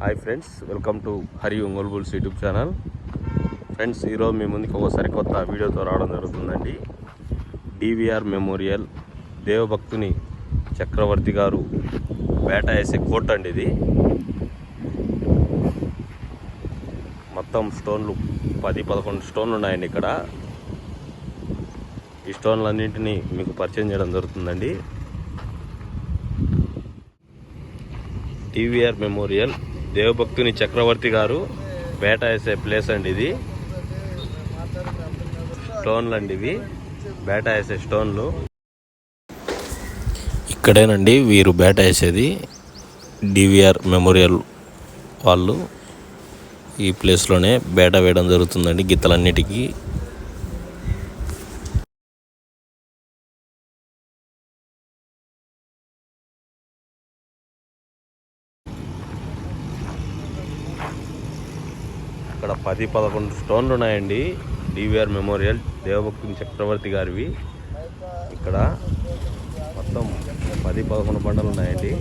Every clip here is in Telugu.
Hi friends welcome to Hari Ongole bulls YouTube channel. Friends ఈరోజు మీ ముందుకు ఒకసారి కొత్త వీడియోతో రావడం జరుగుతుందండి. డివిఆర్ మెమోరియల్ దేవభక్తుని చక్రవర్తి గారు వేట వేసే కోట్ అండి ఇది. మొత్తం స్టోన్లు పది పదకొండు స్టోన్లు ఉన్నాయండి ఇక్కడ. ఈ స్టోన్లన్నింటినీ మీకు పరిచయం చేయడం జరుగుతుందండి. టీవీఆర్ మెమోరియల్ దేవభక్తుని చక్రవర్తి గారు వేట వేసే ప్లేస్ అండి ఇది. స్టోన్లు అండి ఇవి. బేట వేసే స్టోన్లు. ఇక్కడేనండి వీరు బేట వేసేది డివిఆర్ మెమోరియల్ వాళ్ళు. ఈ ప్లేస్లోనే బేట వేయడం జరుగుతుందండి గిత్తలన్నిటికీ ఇక్కడ పది పదకొండు స్టోన్లు ఉన్నాయండి. డివిఆర్ మెమోరియల్ దేవభక్తి చక్రవర్తి గారివి. ఇక్కడ మొత్తం పది పదకొండు బండలు ఉన్నాయండి.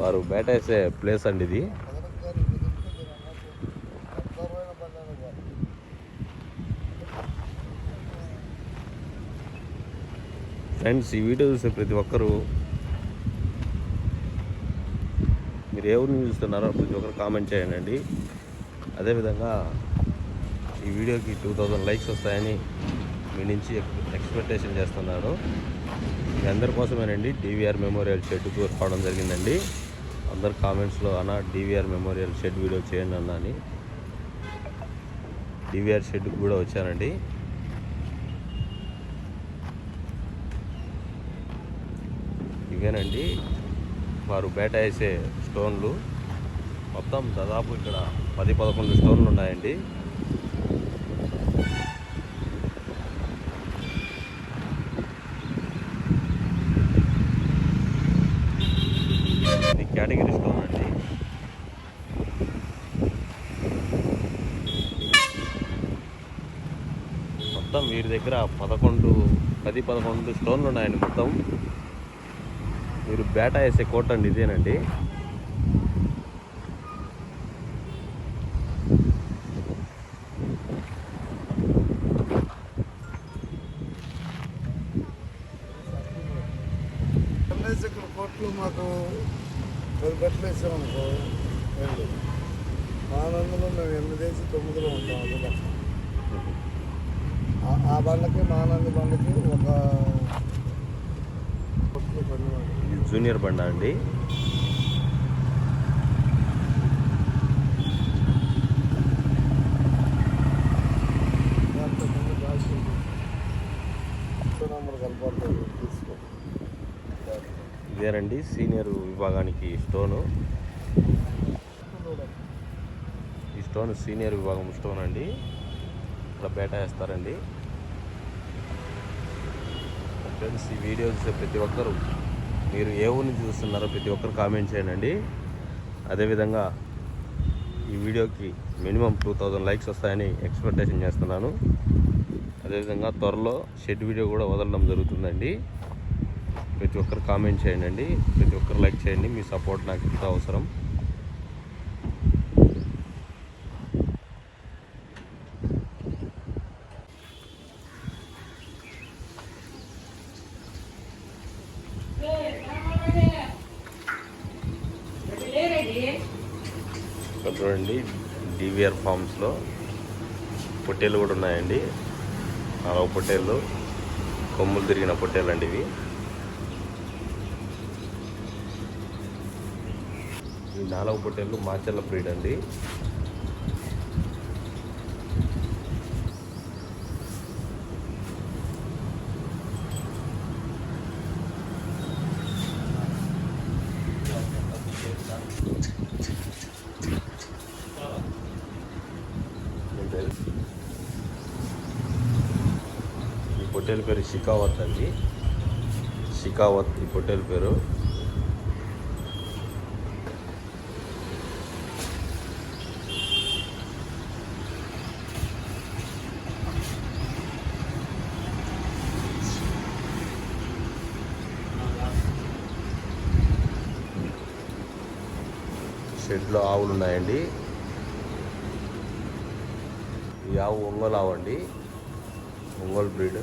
వారు వేటేసే ప్లేస్ అండి ఇది. ఫ్రెండ్స్ ఈ వీడియో చూసే ప్రతి ఒక్కరూ మీరు ఏ ఊరిని చూస్తున్నారో ప్రతి ఒక్కరు కామెంట్ చేయండి. అదేవిధంగా ఈ వీడియోకి టూ థౌజండ్ లైక్స్ వస్తాయని మీ నుంచి ఎక్స్పెక్టేషన్ చేస్తున్నాను. మీ అందరి కోసమేనండి డివిఆర్ మెమోరియల్ షెడ్కు రావడం జరిగిందండి. అందరు కామెంట్స్లో అన్న డివిఆర్ మెమోరియల్ షెడ్ వీడియో చేయండి అన్న అని డివిఆర్ షెడ్కి కూడా వచ్చానండి. ఇవేనండి వారు బేట వేసే స్టోన్లు. మొత్తం దాదాపు ఇక్కడ పది పదకొండు స్టోన్లు ఉన్నాయండి. ఇది కేటగిరీ స్టోన్ అండి. మొత్తం వీరి దగ్గర పదకొండు పది పదకొండు స్టోన్లు ఉన్నాయండి మొత్తం. మీరు బేటా వేసే కోట్ అండి ఇదేనండి ఎమ్మెల్సీ ఇక్కడ కోట్లు మాకు పది బట్టలు వేసాం అనుకో రెండు. ఆనందంలో మేము ఎనిమిది వేసి తొమ్మిదిలో ఉంటాం అది లక్ష. ఆ- ఆ బండకి మా ఆనంద బండకి ఒక జూనియర్ బండ అండి? నెంబర్ తీసుకో. ఇదేనండి సీనియర్ విభాగానికి స్టోను. ఈ స్టోన్ సీనియర్ విభాగం స్టోన్ అండి. ఇక్కడ బేటా వేస్తారండి. ఫ్రెండ్స్ ఈ వీడియో చూసే ప్రతి ఒక్కరు మీరు ఏ ఊరి నుంచి చూస్తున్నారో ప్రతి ఒక్కరు కామెంట్ చేయండి. అదేవిధంగా ఈ వీడియోకి మినిమం టూ థౌజండ్ లైక్స్ వస్తాయని ఎక్స్పెక్టేషన్ చేస్తున్నాను. అదేవిధంగా త్వరలో షెడ్ వీడియో కూడా వదలడం జరుగుతుందండి. ప్రతి ఒక్కరు కామెంట్ చేయండి. ప్రతి ఒక్కరు లైక్ చేయండి. మీ సపోర్ట్ నాకు ఎంత అవసరం. చూడండి డివిఆర్ ఫార్మ్స్లో పొట్టేలు కూడా ఉన్నాయండి. నాలుగు పొట్టేళ్ళు కొమ్ములు తిరిగిన పొట్టేలు అండి ఇవి. ఈ నాలుగు పొట్టేళ్ళు మాచల్ల బ్రీడ్ అండి. ఈ పొట్టేలు పేరు షికావత్ అండి. షికావత్ ఈ పొట్టేల పేరు. షెడ్లో ఆవులు ఉన్నాయండి. ఈ ఆవు ఒంగోలు ఆవు అండి. ఒంగోలు బ్రీడ్.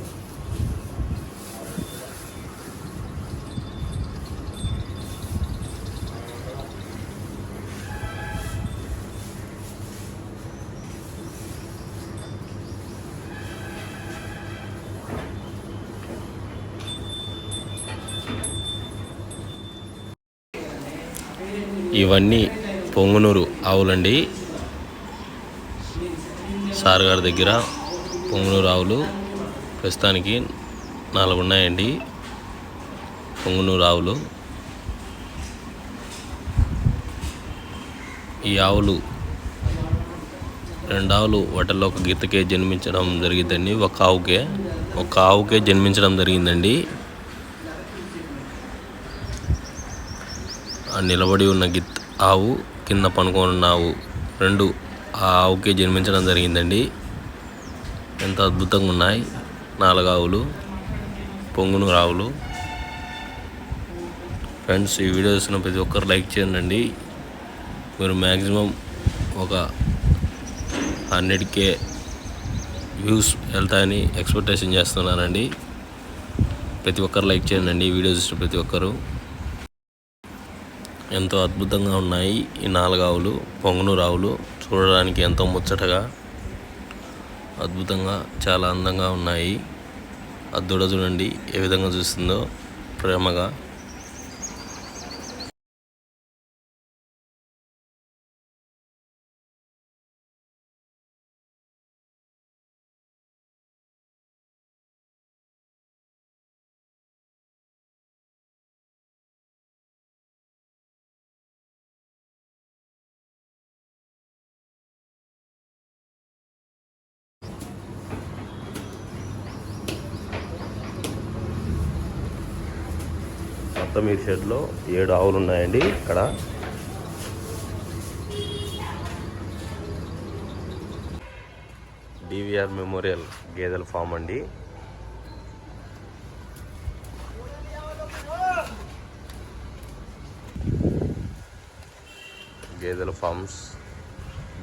ఇవన్నీ పొంగునూరు ఆవులండి. సార్ గారి దగ్గర పొంగునూరు ఆవులు ప్రస్తుతానికి నాలుగు ఉన్నాయండి పొంగునూరు ఆవులు. ఈ ఆవులు రెండు ఆవులు వాటిల్లో ఒక గీతకే జన్మించడం జరిగిందండి. ఒక ఆవుకే ఒక ఆవుకే జన్మించడం జరిగిందండి. నిలబడి ఉన్న గిత్ ఆవు కింద పనుకొని ఆవు రెండు ఆ ఆవుకే జన్మించడం జరిగిందండి. ఎంత అద్భుతంగా ఉన్నాయి నాలుగు ఆవులు పొంగును ఆవులు ఫ్రెండ్స్ ఈ వీడియో చూసిన ప్రతి ఒక్కరు లైక్ చేయండి మీరు మ్యాక్సిమం ఒక హండ్రెడ్ కే వ్యూస్ వెళ్తాయని ఎక్స్పెక్టేషన్ చేస్తున్నానండి. ప్రతి ఒక్కరు లైక్ చేయండి ఈ వీడియో చూసిన ప్రతి ఒక్కరు. ఎంతో అద్భుతంగా ఉన్నాయి. ఈ నాలుగు ఆవులు పొంగునూరు ఆవులు చూడడానికి ఎంతో ముచ్చటగా అద్భుతంగా చాలా అందంగా ఉన్నాయి. అద్దుడ చూడండి ఏ విధంగా చూస్తుందో ప్రేమగా. మొత్తం ఈ షెడ్లో ఏడు ఆవులు ఉన్నాయండి ఇక్కడ. డివిఆర్ మెమోరియల్ గేదెల ఫామ్ అండి. గేదెల farms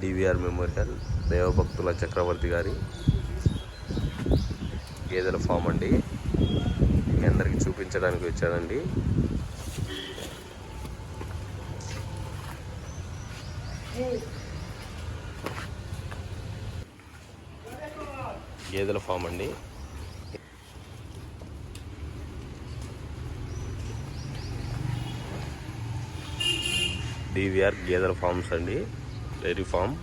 DVR memorial Devabhaktula Chakravarthi గారి గేదెల ఫామ్ అండి. మీకు చూపించడానికి వచ్చానండి గేదెల ఫామ్ అండి. డివిఆర్ గేదెల ఫార్మ్స్ అండి. Dairy farm.